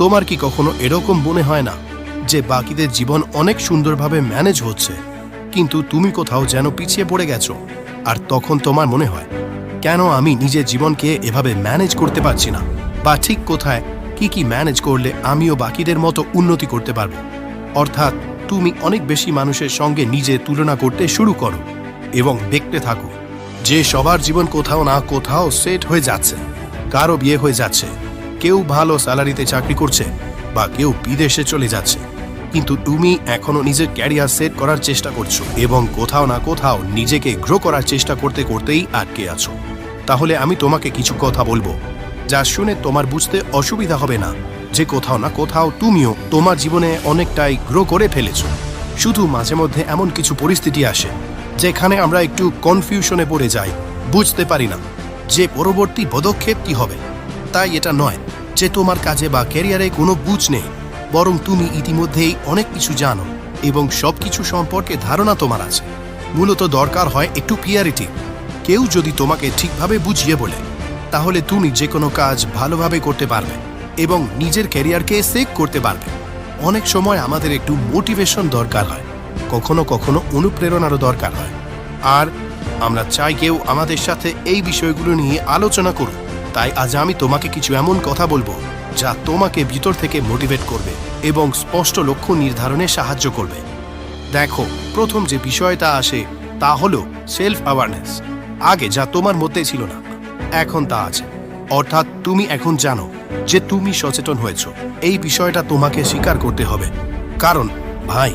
তোমার কি কখনো এরকম মনে হয় না যে বাকিদের জীবন অনেক সুন্দরভাবে ম্যানেজ হচ্ছে? কিন্তু তুমি কোথাও যেন পিছিয়ে পড়ে গেছো, আর তখন তোমার মনে হয়, কেন আমি নিজের জীবনকে এভাবে ম্যানেজ করতে পারছি না? বা ঠিক কোথায় কি কি ম্যানেজ করলে আমিও বাকিদের মতো উন্নতি করতে পারব? অর্থাৎ তুমি অনেক বেশি মানুষের সঙ্গে নিজে তুলনা করতে শুরু করো এবং দেখতে থাকো যে সবার জীবন কোথাও না কোথাও সেট হয়ে যাচ্ছে, কারও বিয়ে হয়ে যাচ্ছে কেউ ভালো স্যালারিতে চাকরি করছে বা কেউ বিদেশে চলে যাচ্ছে। কিন্তু তুমি এখনও নিজের ক্যারিয়ার সেট করার চেষ্টা করছ এবং কোথাও না কোথাও নিজেকে গ্রো করার চেষ্টা করতে করতেই আটকে আছো। তাহলে আমি তোমাকে কিছু কথা বলব, যা শুনে তোমার বুঝতে অসুবিধা হবে না, যে কোথাও না কোথাও তুমিও তোমার জীবনে অনেকটাই গ্রো করে ফেলেছো। শুধু মাঝে মধ্যে এমন কিছু পরিস্থিতি আসে, যেখানে আমরা একটু কনফিউশনে পড়ে যাই, বুঝতে পারি না যে পরবর্তী পদক্ষেপ কি হবে। তাই এটা নয় যে তোমার কাজে বা ক্যারিয়ারে কোনো বুঝ নেই, বরং তুমি ইতিমধ্যেই অনেক কিছু জানো এবং সব কিছু সম্পর্কে ধারণা তোমার আছে। মূলত দরকার হয় একটু ক্লিয়ারিটি কেউ যদি তোমাকে ঠিকভাবে বুঝিয়ে বলে, তাহলে তুমি যে কোনো কাজ ভালোভাবে করতে পারবে এবং নিজের ক্যারিয়ারকে সেভ করতে পারবে। অনেক সময় আমাদের একটু মোটিভেশন দরকার হয়, কখনো কখনো অনুপ্রেরণারও দরকার হয়। আর আমরা চাই কেউ আমাদের সাথে এই বিষয়গুলো নিয়ে আলোচনা করুক। তাই আজ আমি তোমাকে কিছু এমন কথা বলব যা তোমাকে ভিতর থেকে মোটিভেট করবে এবং স্পষ্ট লক্ষ্য নির্ধারণে সাহায্য করবে। দেখো, প্রথম যে বিষয়টা আসে তা হলো সেলফ অ্যাওয়ারনেস আগে যা তোমার মধ্যে ছিল না, এখন তা আছে। অর্থাৎ তুমি এখন জানো যে তুমি সচেতন হয়েছ। এই বিষয়টা তোমাকে স্বীকার করতে হবে। কারণ, ভাই,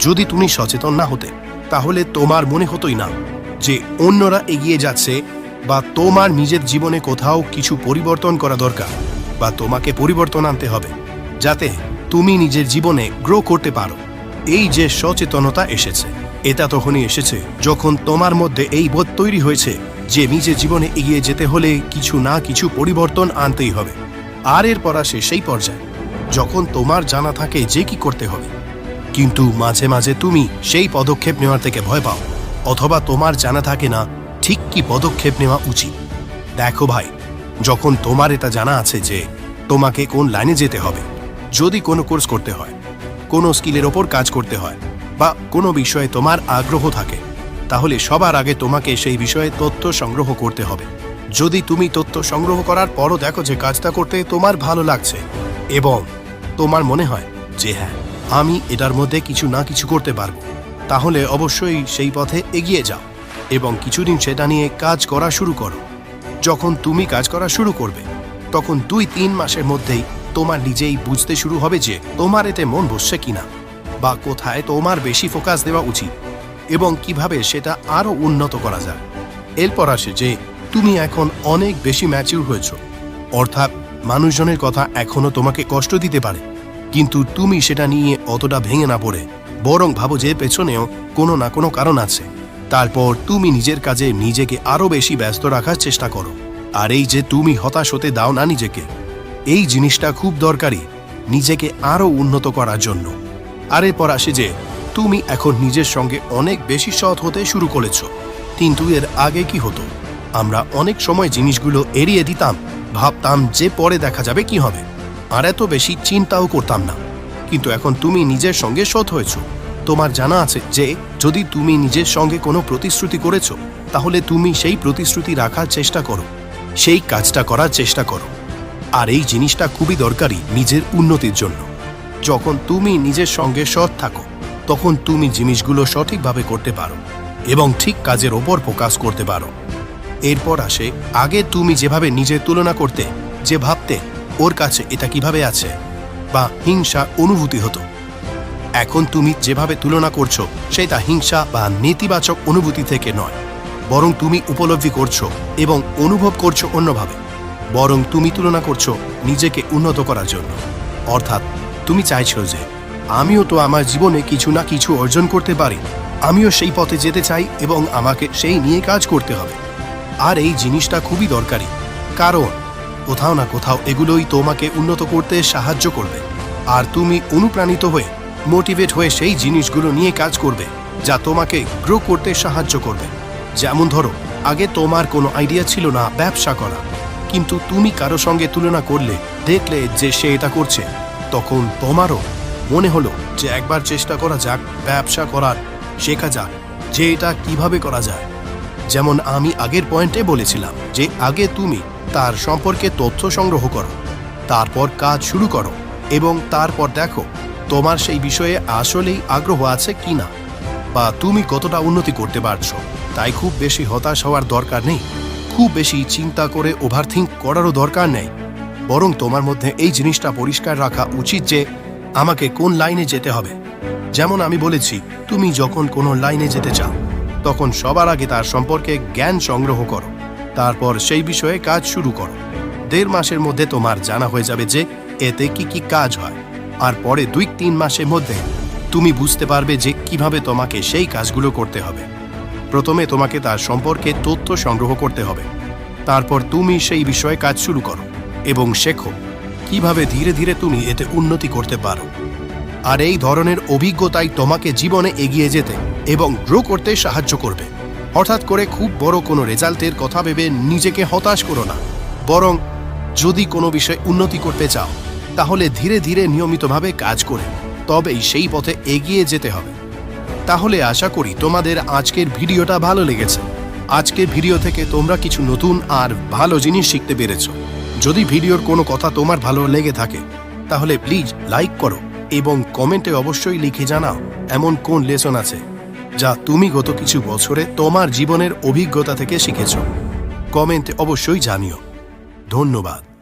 যদি তুমি সচেতন না হতে, তাহলে তোমার মনে হতোই না যে অন্যরা এগিয়ে যাচ্ছে বা তোমার নিজের জীবনে কোথাও কিছু পরিবর্তন করা দরকার, বা তোমাকে পরিবর্তন আনতে হবে, যাতে তুমি নিজের জীবনে গ্রো করতে পারো। এই যে সচেতনতা এসেছে, এটা তখনই এসেছে যখন তোমার মধ্যে এই বোধ তৈরি হয়েছে যে নিজের জীবনে এগিয়ে যেতে হলে কিছু না কিছু পরিবর্তন আনতেই হবে। আর এরপর আসে সেই পর্যায়ে, যখন তোমার জানা থাকে যে কি করতে হবে। কিন্তু মাঝে মাঝে তুমি সেই পদক্ষেপ নেওয়ার থেকে ভয় পাও, অথবা তোমার জানা থাকে না ঠিক কি পদক্ষেপ নেওয়া উচিত? দেখো ভাই, যখন তোমার এটা জানা আছে যে তোমাকে কোন লাইনে যেতে হবে, যদি কোনো কোর্স করতে হয়, কোনো স্কিলের ওপর কাজ করতে হয়, বা কোনো বিষয়ে তোমার আগ্রহ থাকে, তাহলে সবার আগে তোমাকে সেই বিষয়ে তথ্য সংগ্রহ করতে হবে। যদি তুমি তথ্য সংগ্রহ করার পরও দেখো যে কাজটা করতে তোমার ভালো লাগছে, এবং তোমার মনে হয় যে হ্যাঁ আমি এটার মধ্যে কিছু না কিছু করতে পারব, তাহলে অবশ্যই সেই পথে এগিয়ে যাও। এবং কিছুদিন সেটা নিয়ে কাজ করা শুরু করো। যখন তুমি কাজ করা শুরু করবে, তখন দুই তিন মাসের মধ্যেই তোমার নিজেই বুঝতে শুরু হবে যে তোমার এতে মন বসছে কিনা বা কোথায় তোমার বেশি ফোকাস দেওয়া উচিত এবং কীভাবে সেটা আরও উন্নত করা যায়। এরপর আসে যে তুমি এখন অনেক বেশি ম্যাচিউর হয়েছ। অর্থাৎ মানুষজনের কথা এখনও তোমাকে কষ্ট দিতে পারে। কিন্তু তুমি সেটা নিয়ে অতটা ভেঙে না পড়ে, বরং ভাবো যে পেছনেও কোনো না কোনো কারণ আছে। তারপর তুমি নিজের কাজে নিজেকে আরও বেশি ব্যস্ত রাখার চেষ্টা করো। আর এই যে তুমি হতাশ হতে দাও না নিজেকে, এই জিনিসটা খুব দরকারি নিজেকে আরও উন্নত করার জন্য। আর এরপর আসে যে, তুমি এখন নিজের সঙ্গে অনেক বেশি সৎ হতে শুরু করেছ, কিন্তু এর আগে কি হতো? আমরা অনেক সময় জিনিসগুলো এড়িয়ে দিতাম, ভাবতাম যে পরে দেখা যাবে কি হবে। আর এত বেশি চিন্তাও করতাম না। কিন্তু এখন তুমি নিজের সঙ্গে সৎ হয়েছ। তোমার জানা আছে যে যদি তুমি নিজের সঙ্গে কোনো প্রতিশ্রুতি করেছ, তাহলে তুমি সেই প্রতিশ্রুতি রাখার চেষ্টা করো। সেই কাজটা করার চেষ্টা করো। আর এই জিনিসটা খুবই দরকারি নিজের উন্নতির জন্য। যখন তুমি নিজের সঙ্গে সৎ থাকো, তখন তুমি জিনিসগুলো সঠিকভাবে করতে পারো এবং ঠিক কাজের ওপর ফোকাস করতে পারো। এরপর আসে, আগে তুমি যেভাবে নিজের তুলনা করতে, যে ভাবতে, ওর কাছে এটা কীভাবে আছে, বা হিংসা অনুভূতি হতো এখন তুমি যেভাবে তুলনা করছ, সেটা হিংসা বা নেতিবাচক অনুভূতি থেকে নয়। বরং তুমি উপলব্ধি করছ এবং অনুভব করছ অন্যভাবে। বরং তুমি তুলনা করছ নিজেকে উন্নত করার জন্য। অর্থাৎ, তুমি চাইছো যে, আমিও তো আমার জীবনে কিছু না কিছু অর্জন করতে পারি। আমিও সেই পথে যেতে চাই এবং আমাকে সেই নিয়ে কাজ করতে হবে। আর এই জিনিসটা খুবই দরকারি। কারণ, কোথাও না কোথাও এগুলোই তোমাকে উন্নত করতে সাহায্য করবে। আর তুমি অনুপ্রাণিত হয়ে মোটিভেট হয়ে সেই জিনিসগুলো নিয়ে কাজ করবে, যা তোমাকে গ্রো করতে সাহায্য করবে। যেমন ধরো, আগে তোমার কোনো আইডিয়া ছিল না ব্যবসা করা, কিন্তু তুমি কারও সঙ্গে তুলনা করলে, দেখলে যে সে এটা করছে, তখন তোমারও মনে হলো যে একবার চেষ্টা করা যাক, ব্যবসা করার, শেখা যাক যে এটা কীভাবে করা যায়। যেমন আমি আগের পয়েন্টে বলেছিলাম যে আগে তুমি তার সম্পর্কে তথ্য সংগ্রহ করো, তারপর কাজ শুরু করো, এবং তারপর দেখো তোমার সেই বিষয়ে আসলেই আগ্রহ আছে কিনা? বা তুমি কতটা উন্নতি করতে পারছ? তাই খুব বেশি হতাশ হওয়ার দরকার নেই। খুব বেশি চিন্তা করে ওভারথিঙ্ক করারও দরকার নেই। বরং তোমার মধ্যে এই জিনিসটা পরিষ্কার রাখা উচিত যে, আমাকে কোন লাইনে যেতে হবে? যেমন আমি বলেছি, তুমি যখন কোনো লাইনে যেতে চাও, তখন সবার আগে তার সম্পর্কে জ্ঞান সংগ্রহ করো। তারপর সেই বিষয়ে কাজ শুরু করো। দেড় মাসের মধ্যে তোমার জানা হয়ে যাবে যে, এতে কি কি কাজ হয়। আর পরে দুই তিন মাসের মধ্যে তুমি বুঝতে পারবে যে কীভাবে তোমাকে সেই কাজগুলো করতে হবে। প্রথমে তোমাকে তার সম্পর্কে তথ্য সংগ্রহ করতে হবে। তারপর তুমি সেই বিষয়ে কাজ শুরু করো এবং শেখো কীভাবে ধীরে ধীরে তুমি এতে উন্নতি করতে পারো। আর এই ধরনের অভিজ্ঞতাই তোমাকে জীবনে এগিয়ে যেতে এবং গ্রো করতে সাহায্য করবে। হঠাৎ করে খুব বড় কোনো রেজাল্টের কথা ভেবে নিজেকে হতাশ করো না। বরং যদি কোনো বিষয়ে উন্নতি করতে চাও তাহলে ধীরে ধীরে নিয়মিতভাবে কাজ করে তবেই সেই পথে এগিয়ে যেতে হবে। তাহলে আশা করি তোমাদের আজকের ভিডিওটা ভালো লেগেছে। আজকের ভিডিও থেকে তোমরা কিছু নতুন আর ভালো জিনিস শিখতে পেরেছ। যদি ভিডিওর কোনো কথা তোমার ভালো লেগে থাকে, তাহলে প্লিজ লাইক করো এবং কমেন্টে অবশ্যই লিখে জানাও, এমন কোন লেসন আছে যা তুমি গত কিছু বছরে তোমার জীবনের অভিজ্ঞতা থেকে শিখেছ। কমেন্টে অবশ্যই জানিও। ধন্যবাদ।